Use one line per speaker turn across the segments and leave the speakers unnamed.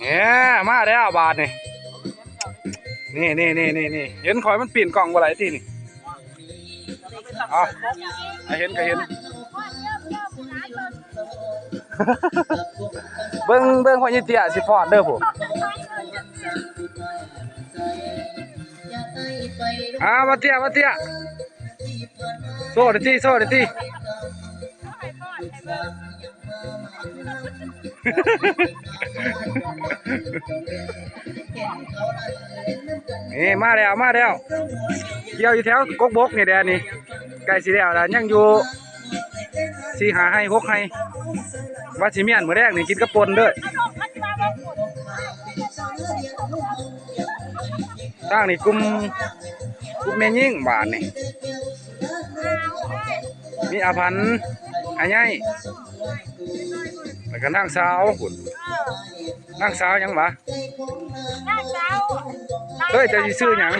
เนี่ยมาแล้วบาทนี่นี่นี่นี่นี่นี่เห็นข่อยมันปีนกล่องบ่ไหลตีนี่เอาให้เห็นก็เห็น เบิ่งเบิ่งพ่อยี่เตี้ยสิพอดเด้อผมอ่ามาเตี้ยมาเตี้ยโซ่เด้อตี้โซ่เด้อตี้ นี่มาแล้วมาแล้วเกี่ยวอยู่แถวกกบกนี่แดนนี่ใกล้สิแล้วล่ะยังอยู่สี่หาให้หกให้ว่าสิเมียนมื้อแรกนี่กินกระปนด้อทางนี่กุมกุมแม่ยิ่งบานนี่มีอาพันธ์ อาใหญ่แล้วก็นางสาวพุ่นนางสาวหยังวะเฮ้ยจะสิซื้อหยัง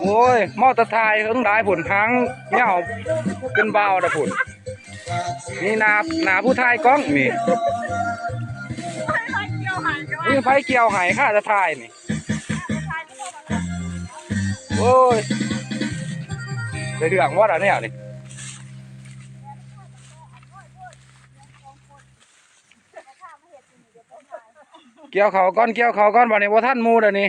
โอ้ยมอเตอร์ไซค์เฮิงได้ผลทั้งเหงาเป็นเบาแต่ผลนี่นาหนาผู้ทายกล้องนี่ นี่ไฟเกี่ยวไหายค่าจะทายนี่โอ้ยได้เรื่องว่าอะไรเนี่ยนี่เกี่ยวเขาก้อนเกี่ยวเขาก้อนบ่เนี่ยว่าท่านมูเดี๋ยวนี้